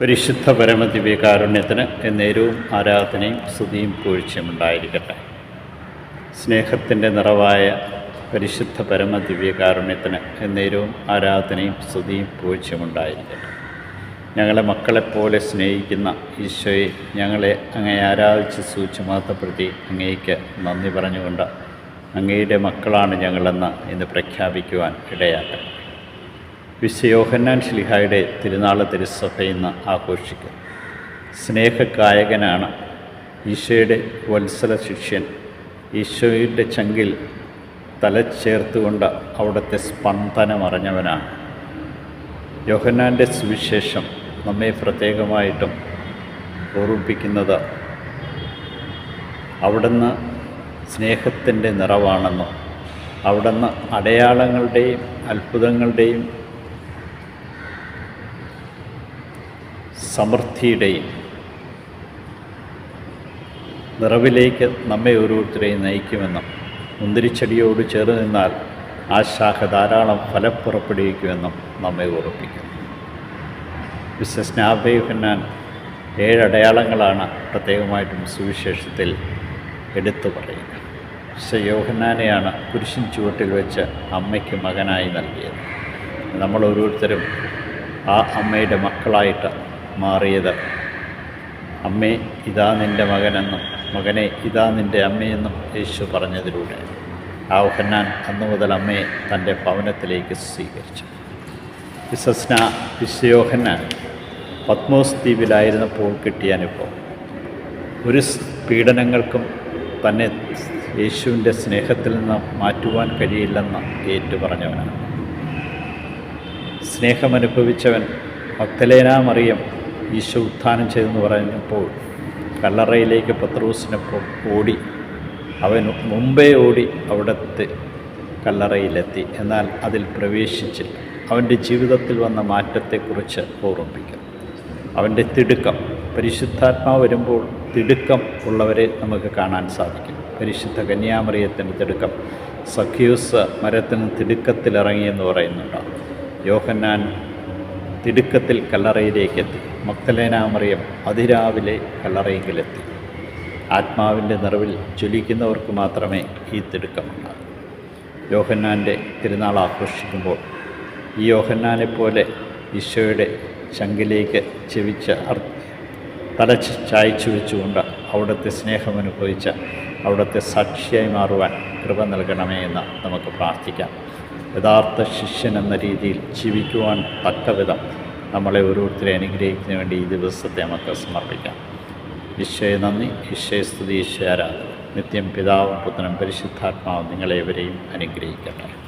പരിശുദ്ധ പരമദിവ്യകാരുണ്യത്തിന് എന്നേരവും ആരാധനയും സ്തുതിയും പൂഴ്ചയും ഉണ്ടായിരിക്കട്ടെ. സ്നേഹത്തിന്റെ നിറവായ പരിശുദ്ധ പരമദിവ്യകാരുണ്യത്തിന് എന്നേരവും ആരാധനയും സ്തുതിയും പൂഴ്ചയും ഉണ്ടായിരിക്കട്ടെ. ഞങ്ങളെ മക്കളെപ്പോലെ സ്നേഹിക്കുന്ന ഈശോയെ ഞങ്ങളെ അങ്ങേ ആരാധിച്ച് സൂക്ഷിച്ച് മാത്രപ്പെടുത്തി അങ്ങേക്ക് നന്ദി പറഞ്ഞുകൊണ്ട് അങ്ങയുടെ മക്കളാണ് ഞങ്ങളെന്ന് ഇന്ന് പ്രഖ്യാപിക്കുവാൻ ഇടയാക്കട്ടെ. വിശ്വയോഹന്നാൻ ശ്ലിഹായുടെ തിരുനാൾ തിരുസഭ ഇന്ന് ആഘോഷിക്കുന്നു സ്നേഹഗായകനാണ് ഈശോയുടെ വത്സല ശിഷ്യൻ. ഈശോയുടെ ചങ്കിൽ തലച്ചേർത്തുകൊണ്ട് അവിടുത്തെ സ്പന്ദനമറിഞ്ഞവനാണ് യോഹന്നാന്റെ സുവിശേഷം നമ്മെ പ്രത്യേകമായിട്ടും ഓർമ്മിപ്പിക്കുന്നത് അവിടുന്ന് സ്നേഹത്തിന്റെ നിറവാണെന്നും അവിടുന്ന് അടയാളങ്ങളുടെയും അത്ഭുതങ്ങളുടെയും സമൃദ്ധിയുടെയും നിറവിലേക്ക് നമ്മെ ഓരോരുത്തരെയും നയിക്കുമെന്നും മുന്തിരിച്ചെടിയോട് ചേർന്ന് നിന്നാൽ ആ ശാഖ ധാരാളം ഫലം പുറപ്പെടുവിക്കുമെന്നും നമ്മെ ഉറപ്പിക്കുന്നു വിശ്വസ്നാഭയുഹന്നാൻ ഏഴടയാളങ്ങളാണ് പ്രത്യേകമായിട്ടും സുവിശേഷത്തിൽ എടുത്തു പറയുക മിസ്റ്റർ യോഹന്നാനെയാണ് കുരിശിൻ ചുവട്ടിൽ വെച്ച് അമ്മയ്ക്ക് മകനായി നൽകിയത്. നമ്മൾ ഓരോരുത്തരും ആ അമ്മയുടെ മക്കളായിട്ട് മാറിയത്. അമ്മേ ഇതാ നിന്റെ മകനെന്നും മകനെ ഇതാ നിന്റെ അമ്മയെന്നും യേശു പറഞ്ഞതിലൂടെ. ആ യോഹന്നാൻ അന്നു മുതൽ അമ്മയെ തന്റെ ഭവനത്തിലേക്ക് സ്വീകരിച്ചു. വിശ്വസ്ന വിശ്വയോഹന്നാൻ പത്മോസ് ദ്വീപിലായിരുന്നപ്പോൾ കിട്ടിയ അനുഭവം. ഒരു പീഡനങ്ങൾക്കും തന്നെ യേശുവിന്റെ സ്നേഹത്തിൽ നിന്ന് മാറ്റുവാൻ കഴിയില്ലെന്ന് ഏറ്റുപറഞ്ഞവനാണ്. സ്നേഹമനുഭവിച്ചവൻ ഭക്തലേനാ മറിയം ഈശോ ഉത്ഥാനം ചെയ്തെന്ന് പറഞ്ഞപ്പോൾ കല്ലറയിലേക്ക് പത്രോസിനൊപ്പം ഓടി. അവൻ മുമ്പേ ഓടി അവിടുത്തെ കല്ലറയിലെത്തി. എന്നാൽ അതിൽ പ്രവേശിച്ചില്ല അവന്റെ ജീവിതത്തിൽ വന്ന മാറ്റത്തെക്കുറിച്ച് ഓർമ്മിപ്പിക്കുന്നു അവന്റെ തിടുക്കം. പരിശുദ്ധാത്മാവ് വരുമ്പോൾ തിടുക്കം ഉള്ളവരെ നമുക്ക് കാണാൻ സാധിക്കും. പരിശുദ്ധ കന്യാമറിയത്തിന്റെ തിടുക്കം. സഖ്യൂസ് മരത്തിന് തിടുക്കത്തിലിറങ്ങിയെന്ന് പറയുന്നുണ്ട്. യോഹന്നാൻ തിടുക്കത്തിൽ കല്ലറയിലേക്കെത്തി. മക്തലേനാമറിയം അതിരാവിലെ കല്ലറയിലെത്തി ആത്മാവിന്റെ നിറവിൽ ജ്വലിക്കുന്നവർക്ക് മാത്രമേ ഈ തിടുക്കമുണ്ടാകൂ. യോഹന്നാന്റെ തിരുനാൾ ആഘോഷിക്കുമ്പോൾ ഈ യോഹന്നാനെപ്പോലെ ഈശോയുടെ ശങ്കിലേക്ക് ചെവിച്ച തല ചായച്ചു വെച്ചുകൊണ്ട് അവിടുത്തെ സ്നേഹമനുഭവിച്ച അവിടുത്തെ സാക്ഷിയായി മാറുവാൻ കൃപ നൽകണമേ എന്ന് നമുക്ക് പ്രാർത്ഥിക്കാം. യഥാർത്ഥ ശിഷ്യൻ എന്ന രീതിയിൽ ജീവിക്കുവാൻ തക്കവിധം നമ്മളെ ഓരോരുത്തരെ അനുഗ്രഹിക്കുന്നതിന് വേണ്ടി ഈ ദിവസത്തെ നമുക്ക് സമർപ്പിക്കാം. ഈശോയെ നന്ദി. ഈശോയെ സ്തുതി. ഈശോ നിത്യം പിതാവും പുത്രനും പരിശുദ്ധാത്മാവും നിങ്ങളെവരെയും അനുഗ്രഹിക്കട്ടെ.